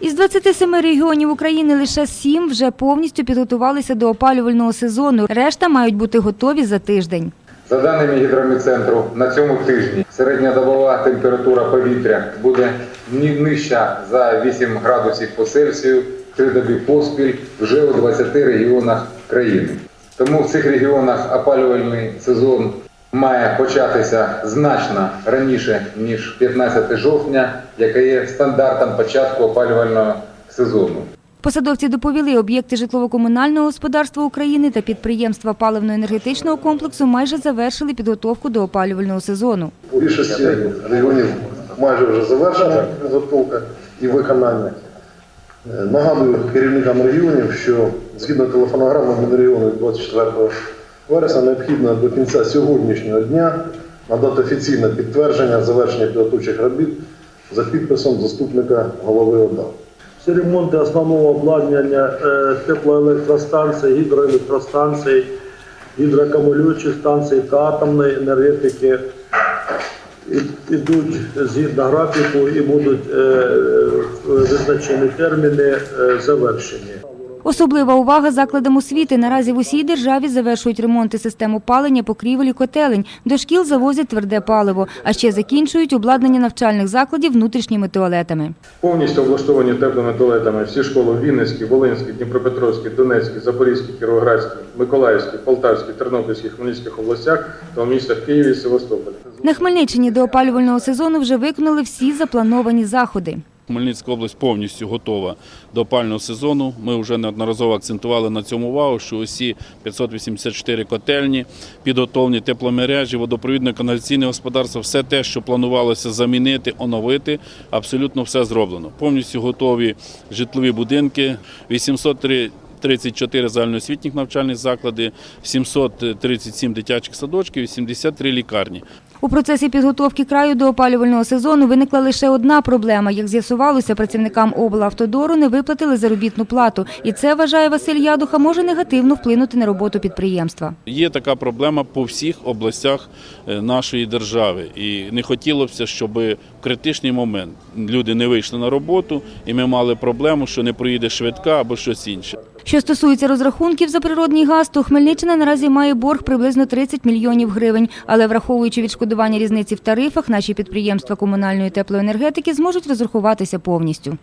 Із 27 регіонів України лише 7 вже повністю підготувалися до опалювального сезону. Решта мають бути готові за тиждень. За даними гідрометцентру, на цьому тижні середньодобова температура повітря буде нижча за 8 градусів по Цельсію три доби поспіль вже у 20 регіонах країни. Тому в цих регіонах опалювальний сезон має початися значно раніше, ніж 15 жовтня, яке є стандартом початку опалювального сезону. Посадовці доповіли, об'єкти житлово-комунального господарства України та підприємства паливно-енергетичного комплексу майже завершили підготовку до опалювального сезону. У більшості регіонів майже вже завершена підготовка і виконання. Нагадую керівникам регіонів, що згідно телефонограми Мінрегіону від 24 вересня необхідно до кінця сьогоднішнього дня надати офіційне підтвердження завершення підготовчих робіт за підписом заступника голови ОДА. Всі ремонти основного обладнання е, теплоелектростанцій, гідроелектростанцій, гідроакумулюючих станцій та атомної енергетики ідуть згідно графіку і будуть е, е, визначені терміни завершені. Особлива увага закладам освіти. Наразі в усій державі завершують ремонти систем опалення, покрівель і котелень. До шкіл завозять тверде паливо, а ще закінчують обладнання навчальних закладів внутрішніми туалетами. Повністю облаштовані теплими туалетами всі школи в Вінницькій, Волинській, Дніпропетровській, Донецькій, Запорізькій, Кіровоградській, Миколаївській, Полтавській, Тернопільській, Хмельницьких областях та в містах Києві і Севастополі. На Хмельниччині до опалювального сезону вже виконали всі заплановані заходи. Хмельницька область повністю готова до опального сезону. Ми вже неодноразово акцентували на цьому увагу, що усі 584 котельні, підготовлені тепломережі, водопровідне каналізаційне господарство, все те, що планувалося замінити, оновити, абсолютно все зроблено. Повністю готові житлові будинки, 803 34 загальноосвітніх навчальних заклади, 737 дитячих садочків, 83 лікарні. У процесі підготовки краю до опалювального сезону виникла лише одна проблема. Як з'ясувалося, працівникам облавтодору не виплатили заробітну плату. І це, вважає Василь Ядуха, може негативно вплинути на роботу підприємства. Є така проблема по всіх областях е, нашої держави, і не хотілося щоб в критичний момент люди не вийшли на роботу, і ми мали проблему, що не проїде швидка або щось інше. Що стосується розрахунків за природний газ, то Хмельниччина наразі має борг приблизно 30 мільйонів гривень. Але враховуючи відшкодування різниці в тарифах, наші підприємства комунальної теплоенергетики зможуть розрахуватися повністю.